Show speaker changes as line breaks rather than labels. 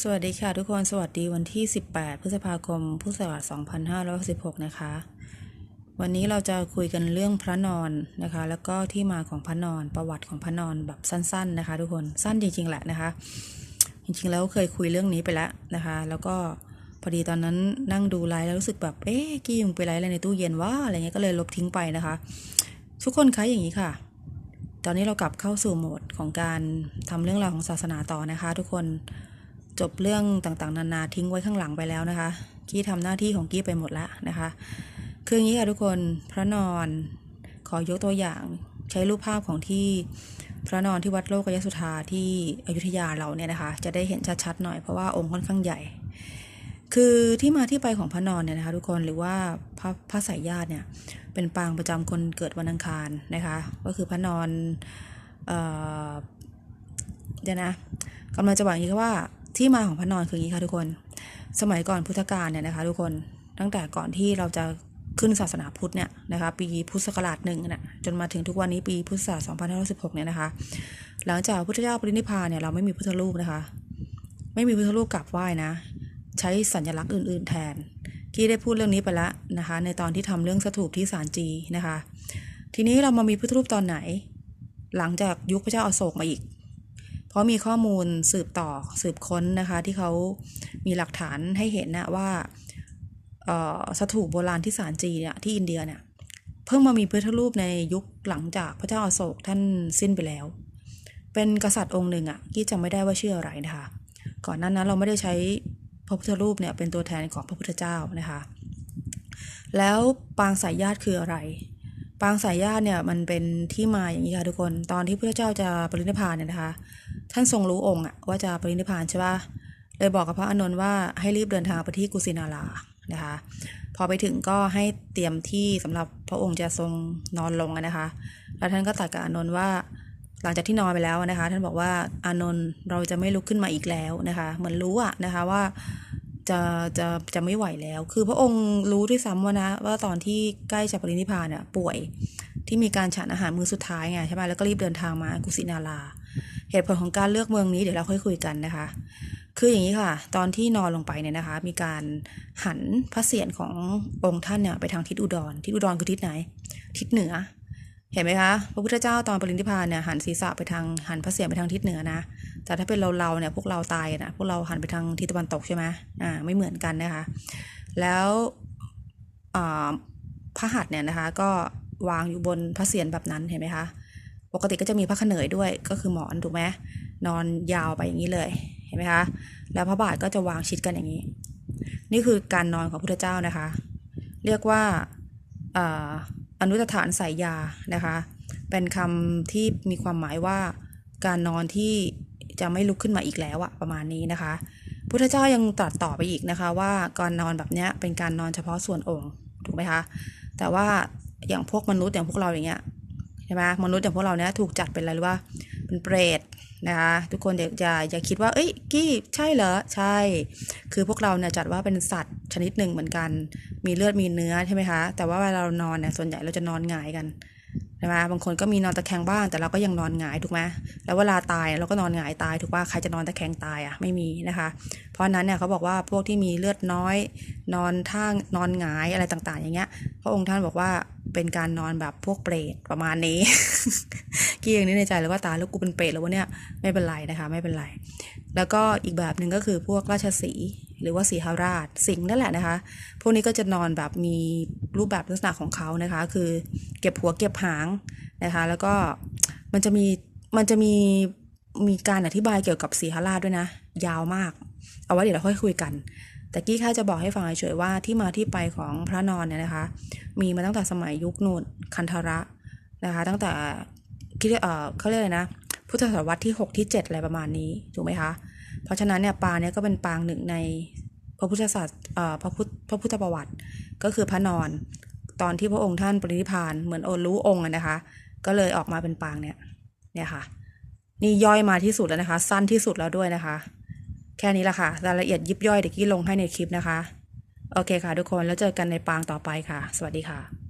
สวัสดีค่ะทุกคนสวัสดีวันที่ 18 พฤษภาคม พุทธศักราช2516นะคะ วันนี้เราจะคุยกันเรื่องพระนอนนะคะ แล้วก็ที่มาของพระนอนประวัติของพระนอนแบบสั้น ๆ นะคะ ทุกคนสั้นจริงๆแหละนะคะ จริงๆแล้วเคยคุยเรื่องนี้ไปแล้วนะคะ แล้วก็พอดีตอนนั้นนั่งดูไลฟ์แล้วรู้สึกแบบเอ๊ะกี้มึงไปไลฟ์อะไรในตู้เย็นวะอะไรเงี้ยก็เลยลบทิ้งไปนะคะ ทุกคนคะอย่างนี้ค่ะ ตอนนี้เรากลับเข้าสู่โหมดของการทำเรื่องราวของศาสนาต่อนะคะ ทุกคน จบเรื่องต่างๆ นานาทิ้งไว้ข้างหลังไปแล้วนะคะ กี้ทำหน้าที่ของกี้ไปหมดแล้วนะคะ คืออย่างนี้ค่ะทุกคนพระนอนขอยกตัวอย่างใช้รูปภาพของที่พระนอนที่วัดโลกยสุธาที่อยุธยาเราเนี่ยนะคะ จะได้เห็นชัดๆหน่อยเพราะว่าองค์ค่อนข้างใหญ่ คือที่มาที่ไปของพระนอนเนี่ยนะคะทุกคนหรือว่าพระพระสายญาติเนี่ยเป็นปางประจำคนเกิดวันอังคารนะคะ ก็คือพระนอนเอ่อเดี๋ยวนะกำลังจะบอกอย่างนี้ว่า ที่มาของพระนอนคืออย่างนี้ค่ะทุกคน สมัยก่อนพุทธกาลเนี่ยนะคะ ทุกคนตั้งแต่ก่อนที่เราจะขึ้นศาสนาพุทธเนี่ยนะคะ ปีพุทธศักราชหนึ่งน่ะจนมาถึงทุกวันนี้ปีพุทธศักราช2516เนี่ยนะคะ หลังจากพุทธเจ้าปรินิพพานเนี่ยเราไม่มีพุทธรูปนะคะ ไม่มีพุทธรูปกราบไหว้นะ ใช้สัญลักษณ์อื่น ๆ แทนกี้ได้พูดเรื่องนี้ไปแล้วนะคะ ในตอนที่ทำเรื่องสถูปที่สารจีนะคะ ทีนี้เรามามีพุทธรูปตอนไหน หลังจากยุคพระเจ้าอาโศกมาอีก เพราะมีข้อมูลสืบต่อสืบค้นนะคะที่เขามีหลักฐานให้เห็นนะว่าสถูปโบราณที่สารจีเนี่ยที่อินเดียเนี่ยเพิ่งมามีพุทธรูปในยุคหลังจากพระเจ้าอาโศกท่านสิ้นไปแล้ว เป็นกษัตริย์องค์หนึ่งอะ่ะกี้จำไม่ได้ว่าชื่ออะไรนะคะ ก่อนนั้นนั้นเราไม่ได้ใช้พระพุทธรูปเนี่ยเป็นตัวแทนของพระพุทธเจ้านะคะ แล้วปางสายญาติคืออะไร ปางสายญาติเนี่ยมันเป็นที่มาอย่างนี้ค่ะทุกคน ตอนที่พระเจ้าจะปรินิพพานเนี่ยนะคะ ท่านทรงรู้องค์อะว่าจะปรินิพานใช่ปะเลยบอกกับพระอานนท์ว่าให้รีบเดินทางไปที่กุสินารานะคะพอไปถึงก็ให้เตรียมที่สำหรับพระองค์จะทรงนอนลงนะคะ แล้วท่านก็ตรัสกับอานนท์ว่าหลังจากที่นอนไปแล้วนะคะ ท่านบอกว่าอานนท์เราจะไม่ลุกขึ้นมาอีกแล้วนะคะ เหมือนรู้อะนะคะว่าจะจะจะไม่ไหวแล้ว คือพระองค์รู้ด้วยซ้ำว่านะว่าตอนที่ใกล้จะปรินิพพานเนี่ยป่วยที่มีการฉันอาหารมื้อสุดท้ายไงใช่ไหมแล้วก็รีบเดินทางมากุสินารา เหตุผลของการเลือกเมืองนี้เดี๋ยวเราค่อยคุยกันนะคะ คืออย่างนี้ค่ะ ตอนที่นอนลงไปเนี่ยนะคะ มีการหันพระเศียรขององค์ท่านเนี่ยไปทางทิศอุดร ทิศอุดรคือทิศไหน ทิศเหนือ เห็นไหมคะ พระพุทธเจ้าตอนปรินิพพานเนี่ยหันศีรษะไปทางหันพระเศียรไปทางทิศเหนือนะ แต่ถ้าเป็นเราเราเนี่ยพวกเราตายนะพวกเราหันไปทางทิศตะวันตกใช่ไหมอ่าไม่เหมือนกันนะคะ แล้วอ่าพระหัตถ์เนี่ยนะคะก็วางอยู่บนพระเศียรแบบนั้นเห็นไหมคะ ปกติก็จะมีพระขเนยด้วยก็คือหมอนถูกไหมนอนยาวไปอย่างนี้เลยเห็นไหมคะแล้วพระบาทก็จะวางชิดกันอย่างนี้ นี่คือการนอนของพุทธเจ้านะคะ เรียกว่าอนุตฐานสายยานะคะ เป็นคำที่มีความหมายว่าการนอนที่จะไม่ลุกขึ้นมาอีกแล้วอะประมาณนี้นะคะ พุทธเจ้ายังตรัสต่อไปอีกนะคะ ว่าการนอนแบบเนี้ยเป็นการนอนเฉพาะส่วนองค์ถูกไหมคะแต่ว่าอย่างพวกมนุษย์อย่างพวกเราอย่างเงี้ย ช่ไหมมนุษย์อย่างพวกเราเนี้ยถูกจัดเป็นอะไรรู้ว่าเป็นเปรตนะคะทุกคนอย่าอย่าอย่าคิดว่า เอ้ยกี้ใช่เหรอใช่ คือพวกเราเนี่ยจัดว่าเป็นสัตว์ชนิดหนึ่งเหมือนกัน มีเลือดมีเนื้อใช่ไหมคะแต่ว่าเวลาเรานอนเนี่ยส่วนใหญ่เราจะนอนหงายกันใช่ไหมบางคนก็มีนอนตะแคงบ้างแต่เราก็ยังนอนหงายถูกไหมแล้วเวลาตายเราก็นอนหงายตายถูกป่ะใครจะนอนตะแคงตายอะไม่มีนะคะ เพราะฉะนั้นเนี่ยเขาบอกว่าพวกที่มีเลือดน้อย นอนท่านอนหงายอะไรต่างๆ อย่างเงี้ยพระองค์ท่านบอกว่า เป็นการนอนแบบพวกเปรตประมาณนี้กี้อย่างนี้ในใจเลยว่าตายแล้วกูเป็นเปรตแล้ววะเนี่ยไม่เป็นไรนะคะ ไม่เป็นไร แล้วก็อีกแบบหนึ่งก็คือพวกราชสีหรือว่าสีหราชสิงห์นั่นแหละนะคะ พวกนี้ก็จะนอนแบบมีรูปแบบลักษณะของเขานะคะ คือเก็บหัวเก็บหางนะคะ แล้วก็มันจะมีมันจะมีมีการอธิบายเกี่ยวกับสีหราชด้วยนะ ยาวมาก เอาไว้เดี๋ยวเราค่อยคุยกัน แต่กี้แค่จะบอกให้ฟังเฉยๆว่าที่มาที่ไปของพระนอนเนี่ยนะคะ มีมาตั้งแต่สมัยยุคนูนคันธระนะคะ ตั้งแต่คิดเออเขาเรียกอะไรนะ พุทธศตวรรษที่ 6 ที่ 7 อะไรประมาณนี้ถูกไหมคะ เพราะฉะนั้นเนี่ยปางเนี่ยก็เป็นปางหนึ่งในพระพุทธศาสตร์เออพระพุทธพระพุทธประวัติ ก็คือพระนอน ตอนที่พระองค์ท่านปรินิพานเหมือนโอรู้องค์นะคะ ก็เลยออกมาเป็นปางเนี่ยเนี่ยค่ะ นี่ย่อยมาที่สุดแล้วนะคะ สั้นที่สุดแล้วด้วยนะคะ แค่นี้แหละค่ะ รายละเอียดยิบย่อยเดี๋ยวกี้ลงให้ในคลิปนะคะ โอเคค่ะทุกคน แล้วเจอกันในปางต่อไปค่ะ สวัสดีค่ะ